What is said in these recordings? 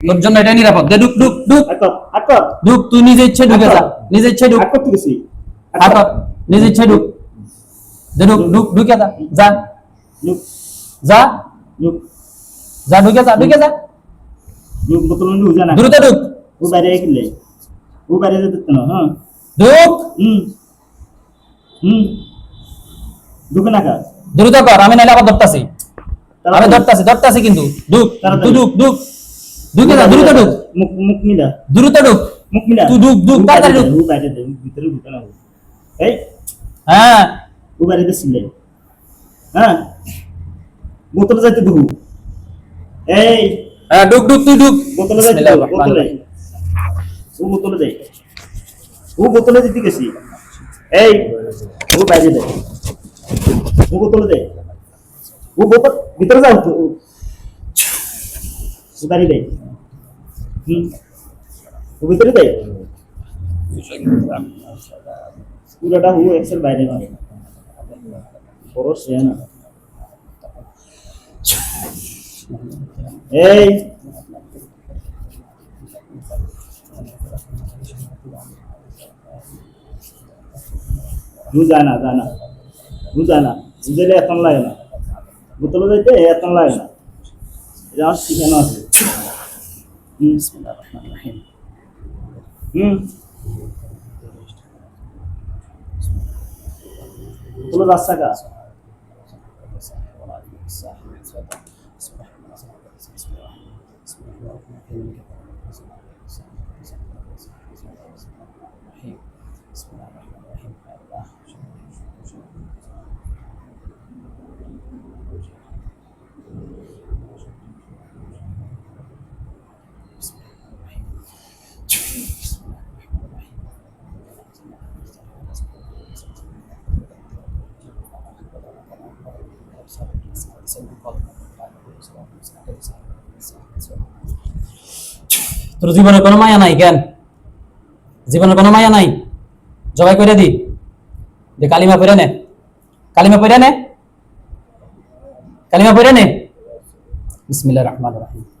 তোর জন্য এটা নিরাপদ। দে ঢুক আকর আকর ঢুক তুই নিজে ইচ্ছে ঢুকে যা নিজে ইচ্ছে ঢুক। তো গেছি হাত নিজে ইচ্ছে ঢুক। দে ঢুক ঢুক ঢুকে যা যা। যা। যা ঢুকে যা ঢুকে যা। বোতল নুক জানা দ্রুত ঢুক। ও বাইরে কিনলে ও বাইরে যেতে না হ্যাঁ। ঢুক। হুম। হুম। ঢুকে না দ্রুত কর আমি নাইলে আবার ধরতাছি। আমি ধরতাছি ধরতাছি কিন্তু। ঢুক তুই ঢুক ঢুক। ঢুকে যা দ্রুত ঢুক। মুখ মুখ মিলা। দ্রুত ঢুক। মুখ মিলা। তুই ঢুক, ঢুক, তাড়াতাড়ি দে, ঢুক। ও বাইরে ভিতরে ঢুকে না। এই হ্যাঁ। ও বাইরে দিছিলে হ্যাঁ। বোতলে যাইতে ঢুকু এই। হ্যাঁ ঢুক ঢুক তুই ঢুক। বোতলে যাইতে ঢুকু, বোতলে। ও বোতলে যাই। ও বোতলে দিতে গেছি। এই ও বাইরে দে ও বোতলে দে ও বোতল ভিতরে যাও তো ও বাইরে দে হুম? ভিতরে দে পুরোটা ও এক্সেল বাইরে নয় বড় সে না। এই। বুঝায় না যায় না বুঝায় না। বুঝাইলে এতন লাগে না। বোতলে যাইতে এতন লাগে না। এটা আমার আছে। হুম হুম বোতলে রাস্তা কা তোর জীবনে কোনো মায়া নাই, কেন? জীবনে কোনো মায়া নাই? জবাই করে দি। যে কালিমা পড়ে নে। কালিমা পড়ে নে। কালিমা পড়ে নে। বিসমিল্লাহির রহমানির রহিম।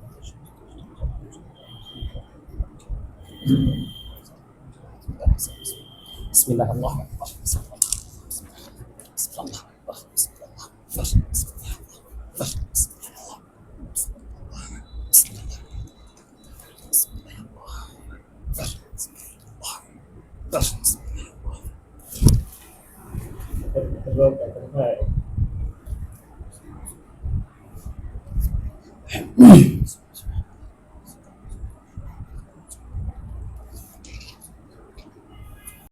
রহিম